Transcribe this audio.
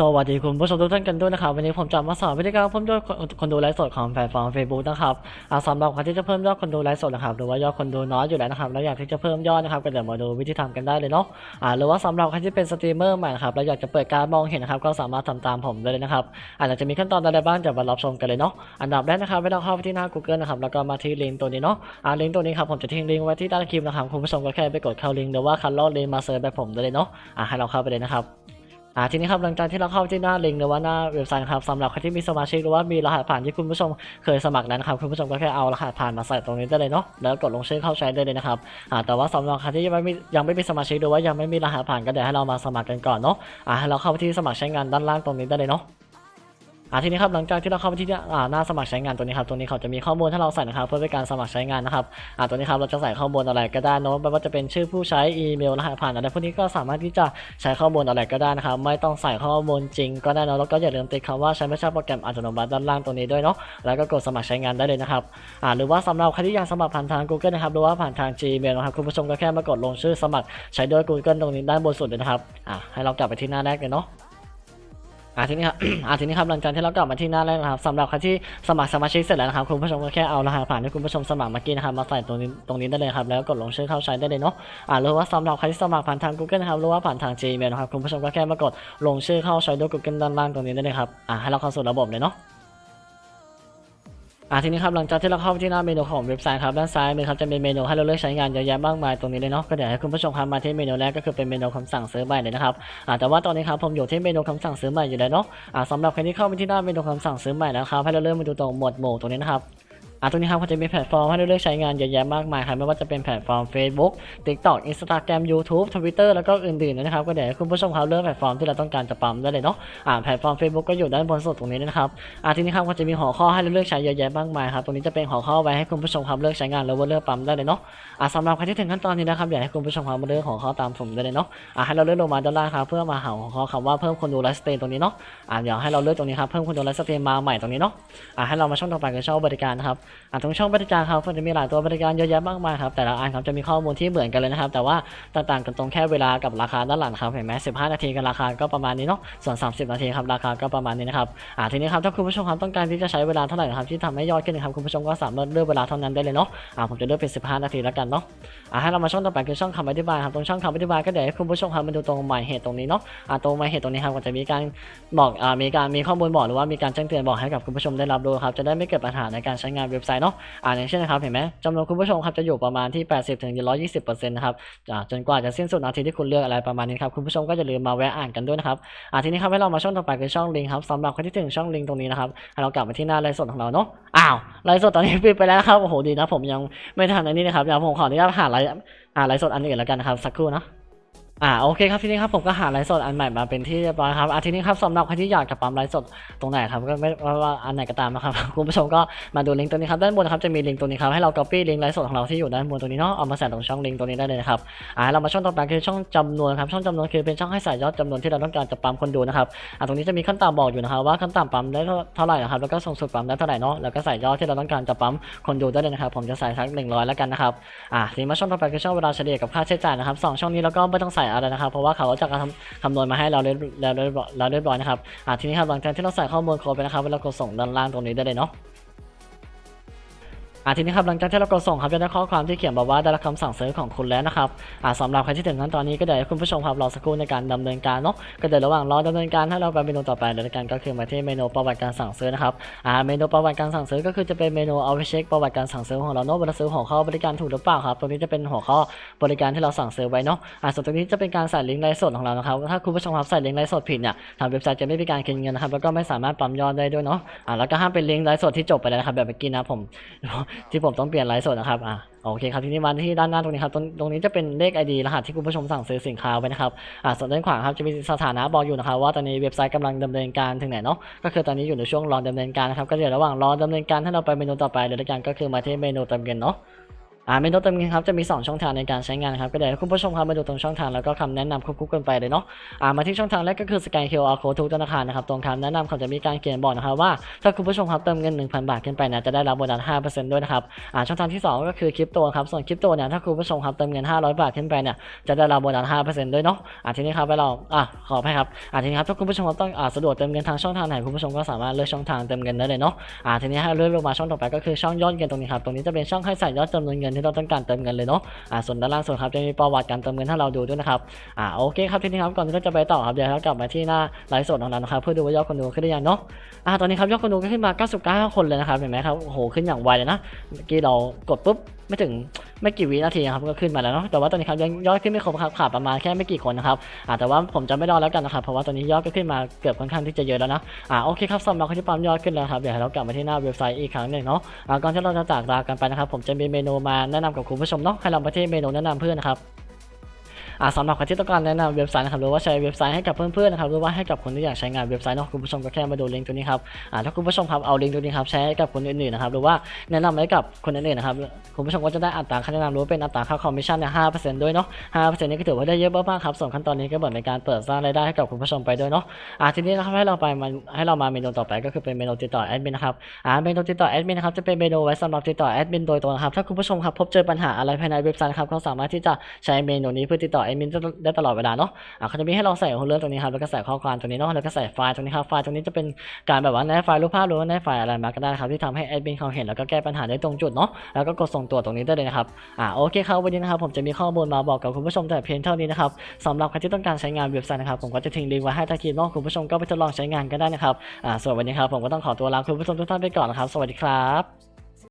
สวัสดีคุณผู้ชมทุกท่านกันด้วยนะครับ วันนี้ผมจะมาสอนวิธีการเพิ่มยอดคนดูไลฟ์สดของแพลตฟอร์ม Facebook นะครับสำหรับใครที่จะเพิ่มยอดคนดูไลฟ์สดนะครับหรือว่ายอดคนดูน้อยอยู่แล้วนะครับแล้วอยากที่จะเพิ่มยอดนะครับก็เดี๋ยวมาดูวิธีทำกันได้เลยเนาะหรือว่าสำหรับใครที่เป็นสตรีมเมอร์ใหม่นะครับแล้วอยากจะเปิดการมองเห็นนะครับก็สามารถทำตามผมได้เลยนะครับอาจจะมีขั้นตอนอะไรบ้างเดี๋ยวมารับชมกันเลยเนาะอันดับแรกนะครับให้เราเข้าไปที่หน้า Google นะครับแล้วก็มาที่ลิงก์ตัวนี้เนาะลิงก์ตัวนี้ครับผมจะทิ้งลิงก์ไว้ที่ใต้คลิปนะครับคุณผู้ชมก็แค่ไปกดเข้าลิงก์หรือว่าคันลอดลิงก์มาเซิร์ชแบบผมได้เลยเนาะให้เราเข้าไปเลยนะครับ อ่าทีนี้ครับหลังจากที่เราเข้าที่หน้าลิงก์หรือว่าหน้าเว็บไซต์ครับสำหรับใครที่มีสมาชิกหรือว่ามีรหัสผ่านที่คุณผู้ชมเคยสมัครนั้นครับคุณผู้ชมก็แค่เอารหัสผ่านมาใส่ตรงนี้ได้เลยเนาะแล้วกดลงชื่อเข้าใช้ได้เลยนะครับอ่าแต่ว่าสำหรับใครที่ยังไม่มียังไม่มีสมาชิกหรือว่ายังไม่มีรหัสผ่านก็เดี๋ยวให้เรามาสมัครกันก่อนเนาะอ่าให้เราเข้าไปที่สมัครใช้งานด้านล่างตรงนี้ได้เลยเนาะ อ่าทีนี้ครับหลังจากที่เราเข้าไปที่อ่าหน้าสมัครใช้งานตัวนี้ครับตัวนี้เขาจะมีข้อมูลให้เราใส่นะครับเพื่อเป็นการสมัครใช้งานนะครับอ่าตัวนี้ครับเราจะใส่ข้อมูลอะไรก็ได้นะไม่ว่าจะเป็นชื่อผู้ใช้อีเมลรหัสผ่านอะไรพวกนี้ก็สามารถที่จะใช้ข้อมูลอะไรก็ได้นะครับไม่ต้องใส่ข้อมูลจริงก็ได้นะแล้วก็อย่าลืมติดคำว่าใช้ไม่ใช่โปรแกรมอัตโนมัติด้านล่างตัวนี้ด้วยเนาะแล้วก็กดสมัครใช้งานได้เลยนะครับอ่าหรือว่าสำหรับใครที่อยากสมัครผ่านทาง Google นะครับหรือว่าผ่านทาง Gmail นะครับคุณผู้ชมก็แค่มากดลงชื่อสมัครใช้ด้วย Google ตรงนี้ด้านบนสุดเลยนะครับอ่าให้เรากลับไปที่หน้าแรกเลยเนาะ อ่าทีนี้ครับ อ่าทีนี้ครับหลังจากที่เรากลับมาที่หน้าแรกนะครับสำหรับใครที่สมัครสมาชิกเสร็จแล้วนะครับคุณผู้ชมก็แค่เอารหัสผ่านที่คุณผู้ชมสมัครเมื่อกี้นะครับมาใส่ตรงนี้ตรงนี้ได้เลยครับแล้วกดลงชื่อเข้าใช้ได้เลยเนาะอ่าหรือว่าสำหรับใครที่สมัครผ่านทาง Google นะครับหรือว่าผ่านทาง Gmail นะครับคุณผู้ชมก็แค่มากดลงชื่อเข้าใช้ด้วย Google ด้านล่างตรงนี้ได้เลยครับอ่าให้เราเข้าสู่ระบบเลยเนาะ อ่าทีนี้ครับหลังจากที่เราเข้าไปที่หน้าเมนูของเว็บไซต์ครับด้านซ้ายมือครับจะเป็นเมนูให้เราเลือกใช้งานเยอะแยะมากมายตรงนี้เลยเนาะก็เดี๋ยวให้คุณผู้ชมครับมาที่เมนูแรกก็คือเป็นเมนูคำสั่งซื้อใหม่เลยนะครับอ่าแต่ว่าตอนนี้ครับผมอยู่ที่เมนูคำสั่งซื้อใหม่อยู่แล้วเนาะอ่าสำหรับใครที่เข้าไปที่หน้าเมนูคำสั่งซื้อใหม่นะครับให้เราเริ่มมาดูตรงหมวดหมู่ตรงนี้นะครับ ตรงนี้ครับเขาจะมีแพลตฟอร์มให้เลือกใช้งานเยอะแยะมากมายครับไม่ว่าจะเป็นแพลตฟอร์ม Facebook TikTok Instagram YouTube Twitter แล้วก็อื่นๆนะครับก็เดี๋ยวคุณผู้ชมครับเลือกแพลตฟอร์มที่เราต้องการจะปั๊มได้เลยเนาะอ่าแพลตฟอร์ม Facebook ก็อยู่ด้านบนสุดตรงนี้นะครับอ่าทีนี้ครับก็จะมีหัวข้อให้เลือกใช้เยอะแยะมากมายครับตรงนี้จะเป็นหัวข้อไว้ให้คุณผู้ชมครับเลือกใช้งานหรือว่าเลือกปั๊มได้เลยเนาะอ่าสำหรับใครที่ถึงขั้นตอนนี้นะครับอยากให้คุณผู้ชมครับมาเลือกหัวข้อตามผมได้เลยเนาะอ่าให้เราเลือกลงมาด้านล่างครับเพื่อมาหาหัวข้อคำว่าเพิ่มคนดูไลฟ์สตรีมตรงนี้เนาะอ่าเดี๋ยวให้เราเลือกตรงนี้ครับเพิ่มคนดูไลฟ์สตรีมมาใหม่ตรงนี้เนาะอ่าให้เรามาช่องต่อไปคือช่องบริการนะครับอ่าตรงช่องบริการครับก็จะมีหลายตัวบริการเยอะแยะมากมายครับแต่ละอันครับจะมีข้อมูลที่เหมือนกันเลยนะครับ แต่ว่าต่างๆกันตรงแค่เวลากับราคาด้านหลังครับเห็นไหม15นาทีกันราคาก็ประมาณนี้เนาะส่วน 30 นาทีครับราคาก็ประมาณนี้นะครับอ่าทีนี้ครับถ้าคุณผู้ชมครับต้องการที่จะใช้เวลาเท่าไหร่นะครับที่ทำให้ยอดขึ้นนะครับคุณผู้ชมก็สามารถเลือกเวลาเท่านั้นได้เลยเนาะอ่าผมจะเลือกเป็น 15 นาทีแล้วกันเนาะอ่าให้เรามาช่องต่อไปคือช่องคำอธิบายครับตรงช่องคำอธิบายก็เดี๋ยวให้คุณผู้ชมครับมาดูตรงหมายเหตุตรงนี้เนาะอ่าตรงหมายเหตุตรงนี้ครับก็จะมีการบอกอ่ามีการมีข้อมูลบอกหรือว่ามีการแจ้งเตือนบอกให้กับคุณผู้ชมได้รับรู้ครับจะได้ไม่เกิดปัญหาในการใช้งานเว็บไซต์เนาะอ่าอย่างเช่นนะครับเห็นไหมจำนวนคุณผู้ชมครับจะอยู่ประมาณที่ 80ถึง120%นะครับอ่าจนกว่าจะสิ้นสุดนาทีที่คุณเลือกอะไรประมาณนี้ครับคุณผู้ชมก็อย่าลืมมาแวะอ่านกันด้วยนะครับอ่าทีนี้ครับให้เรามาช่องต่อไปคือช่องลิงก์ครับสำหรับคนที่ถึงช่องลิงก์ตรงนี้นะครับให้เรากลับมาที่หน้าไลฟ์สดของเราเนาะอ้าวไลฟ์สดตอนนี้ปิดไปแล้วครับโอ้โหดีนะผมยังไม่ทันอันนี้นะครับเดี๋ยวผมขออนุญาตหาไลฟ์อ่าไลฟ์สดอันอื่นแล้วกันนะครับสักครู่เนาะ อ่าโอเคครับทีนี้ครับผมก็หาไลฟ์สดอันใหม่มาเป็นที่เรียบร้อยครับอาทีนี้ครับสำหรับใครที่อยากจะปั๊มไลฟ์สดตรงไหนครับก็ไม่ว่าอันไหนก็ตามนะครับคุณผู้ชมก็มาดูลิงก์ตัวนี้ครับด้านบนครับจะมีลิงก์ตัวนี้ครับให้เรา copy ลิงก์ไลฟ์สดของเราที่อยู่ด้านบนตัวนี้เนาะเอามาใส่ตรงช่องลิงก์ตัวนี้ได้เลยนะครับอ่าเรามาช่องต่อไปคือช่องจำนวนครับช่องจำนวนคือเป็นช่องให้ใส่ยอดจำนวนที่เราต้องการจะปั๊มคนดูนะครับอ่าตรงนี้จะมีขั้นต่ำบอกอยู่นะครับว่าขั้นต่ำปั๊มได้เท่าไหร่นะครับแล้วก็สูงสุดปั๊มได้เท่าไหร่เนาะแล้วก็ใส่ยอดที่เราต้องการจะปั๊มคนดูได้เลยนะครับผมจะใส่สัก100แล้วกันนะครับอ่าทีนี้มาช่องต่อไปคือช่องเวลาเฉลี่ยกับค่าใช้จ่ายนะครับสองช่องนี้เราก็ไม่ต้องใส่เอาแล้วนะครับ เพราะว่าเขาจะคำคำนวณมาให้เราเรียบเราเรียบเราเรียบร้อยนะครับอ่าทีนี้ครับหลังจากที่เราใส่ข้อมูลครบไปนะครับเรากดส่งด้านล่างตรงนี้ได้เลยเนาะ อ่าทีนี้ครับหลังจากที่เรากดส่งครับจะได้ข้อความที่เขียนบอกว่าได้รับคำสั่งซื้อของคุณแล้วนะครับอ่าสำหรับใครที่ถึงขั้นตอนนี้ก็เดี๋ยวคุณผู้ชมครับรอสักครู่ในการดำเนินการเนาะก็เดี๋ยวระหว่างรอดำเนินการให้เราไปเมนูต่อไปเลยละกันก็คือมาที่เมนูประวัติการสั่งซื้อนะครับอ่าเมนูประวัติการสั่งซื้อก็คือจะเป็นเมนูเอาไปเช็คประวัติการสั่งซื้อของเราเนาะเวลาซื้อหัวข้อบริการถูกหรือเปล่าครับตรงนี้จะเป็นหัวข้อบริการที่เราสั่งซื้อไว้เนาะอ่าส่วนตรงนี้จะเป็นการใส่ลิงก์ไลฟ์สดของเรานะครับถ้าคุณผู้ชมครับใส่ลิงก์ไลฟ์สดผิดเนี่ยทางเว็บไซต์จะไม่มีการคืนเงินนะครับแล้วก็ไม่สามารถปั๊มยอดได้ด้วยเนาะอ่าแล้วก็ห้ามเป็นลิงก์ไลฟ์สดที่จบไปแล้วนะครับแบบเมื่อกี้นะผมที่ผมต้องเปลี่ยนไลฟ์สดนะครับอะโอเคครับทีนี้มาที่ด้านหน้าตรงนี้ครับตรงตรงนี้จะเป็นเลข ID รหัสที่คุณผู้ชมสั่งซื้อสินค้าไว้นะครับอ่าส่วนด้านขวาครับจะมีสถานะบอกอยู่นะครับว่าตอนนี้เว็บไซต์กำลังดำเนินการถึงไหนเนาะก็คือตอนนี้อยู่ในช่วงรอดำเนินการนะครับก็เดี๋ยวระหว่างรอดำเนินการให้เราไปเมนูต่อไปเลยละกันก็คือมาที่เมนูเติมเงินเนาะ อ่าเมนูเติมเงินครับจะมี 2 ช่องทางในการใช้งานครับก็เดี๋ยวให้คุณผู้ชมครับมาดูตรงช่องทางแล้วก็คำแนะนำควบคู่กันไปเลยเนาะอ่ามาที่ช่องทางแรกก็คือสแกน QR code ทุกธนาคารนะครับตรงคำแนะนำเขาจะมีการเขียนบอกนะครับว่าถ้าคุณผู้ชมครับเติมเงิน 1,000 บาทขึ้นไปนะจะได้รับโบนัส5%ด้วยนะครับอ่าช่องทางที่ 2 ก็คือคริปโตครับส่วนคริปโตเนี่ยถ้าคุณผู้ชมครับเติมเงิน 500 บาทขึ้นไปเนี่ยจะได้รับโบนัส5%ด้วยเนาะอ่าทีนี้ครับไปลองอะขออภัยครับอ่าทีนี้ครับถ้าคุณผู้ชมครับต้องอ่าสะดวกเติมเงินทางช่องทางไหนคุณผู้ชมก็สามารถเลือกช่องทางเติมเงินได้เลยเนาะอ่าทีนี้ให้เลื่อนลงมาช่องต่อไปก็คือช่องยอดเงินตรงนี้ครับตรงนี้จะเป็นช่องให้ใส่ยอดจำนวนเงินที่เราต้องการเติมเงินเลยเนาะอ่าส่วนด้านล่างสุดครับจะมีประวัติการเติมเงินให้เราดูด้วยนะครับอ่าโอเคครับทีนี้ครับก่อนที่เราจะไปต่อครับเดี๋ยวเรากลับมาที่หน้าไลฟ์สดของเรานะครับเพื่อดูว่ายอดคนดูขึ้นได้ยังเนาะอ่าตอนนี้ครับยอดคนดูก็ขึ้นมา 99 คนเลยนะครับเห็นไหมครับโอ้โหขึ้นอย่างไวเลยนะเมื่อกี้เรากดปุ๊บไม่ถึง ไม่กี่วินาทีนะครับก็ขึ้นมาแล้วเนาะแต่ว่าตอนนี้ครับยังยอดขึ้นไม่ครบครับขาดประมาณแค่ไม่กี่คนนะครับอ่าแต่ว่าผมจะไม่รอแล้วกันนะครับเพราะว่าตอนนี้ยอดก็ขึ้นมาเกือบค่อนข้างที่จะเยอะแล้วนะอ่าโอเคครับสำหรับคนที่ปั๊มยอดขึ้นแล้วครับเดี๋ยวเรากลับมาที่หน้าเว็บไซต์อีกครั้งหนึ่งเนาะอ่าก่อนที่เราจะจากลากันไปนะครับผมจะมีเมนูมาแนะนำกับคุณผู้ชมเนาะให้เราไปที่เมนูแนะนำเพื่อนนะครับ อ่าสำหรับใครที่ต้องการแนะนำเว็บไซต์นะครับหรือว่าใช้เว็บไซต์ให้กับเพื่อนๆนะครับหรือว่าให้กับคนที่อยากใช้งานเว็บไซต์นะคุณผู้ชมก็แค่มาดูลิงก์ตัวนี้ครับอ่าถ้าคุณผู้ชมครับเอาลิงก์ตัวนี้ครับแชร์ให้กับคนอื่นๆนะครับหรือว่าแนะนำให้กับคนอื่นๆนะครับคุณผู้ชมก็จะได้อัตราค่าแนะนำหรือว่าเป็นอัตราค่าคอมมิชชั่นเนี่ยห้าเปอร์เซ็นต์ด้วยเนาะห้าเปอร์เซ็นต์นี่ก็ถือว่าได้เยอะมากๆครับส่วนขั้นตอนนี้ก็เหมือนในการเปิดสร้างรายได้ให้กับคุณผู้ชมไปด้วยเนาะอ่าทีนี้นะครับให้เราไปมันให้เรามาเมนูต่อไปก็คือเป็นเมนูติดต่อแอดมินนะครับอ่าเมนูติดต่อแอดมินนะครับจะเป็นเมนูไว้สำหรับติดต่อแอดมินโดยตรงนะครับถ้าคุณผู้ชมครับพบเจอปัญหาอะไรภายในเว็บไซต์นะครับก็สามารถที่จะใช้เมนูนี้เพื่อติดต่อแอดมินได้ตลอดเวลาเนาะอะเขาจะมีให้เราใส่หัวเรื่องตรงนี้ครับแล้วก็ใส่ข้อความตรงนี้เนาะแล้วก็ใส่ไฟล์ตรงนี้ครับไฟล์ตรงนี้จะเป็นการแบบว่าแนไฟล์รูปภาพหรือว่าแนไฟล์อะไรมาก็ได้ครับที่ทำให้แอดมินเขาเห็นแล้วก็แก้ปัญหาได้ตรงจุดเนาะแล้วก็กดส่งตัวตรงนี้ได้เลยนะครับอ่าโอเคครับวันนี้นะครับผมจะมีข้อมูลมาบอกกับคุณผู้ชมแต่เพียงเท่านี้นะครับสำหรับใครที่ต้องการใช้งานเว็บไซต์นะครับผมก็จะทิ้งลิงก์ไว้ให้ใต้คลิปเนาะคุณผู้ชมก็ไปทดลองใช้งานกันได้นะครับอ่าส่วนวันนี้ครับผมก็ต้องขอตัวลาคุณผู้ชมทุกท่านไปก่อนนะครับ สวัสดีครับ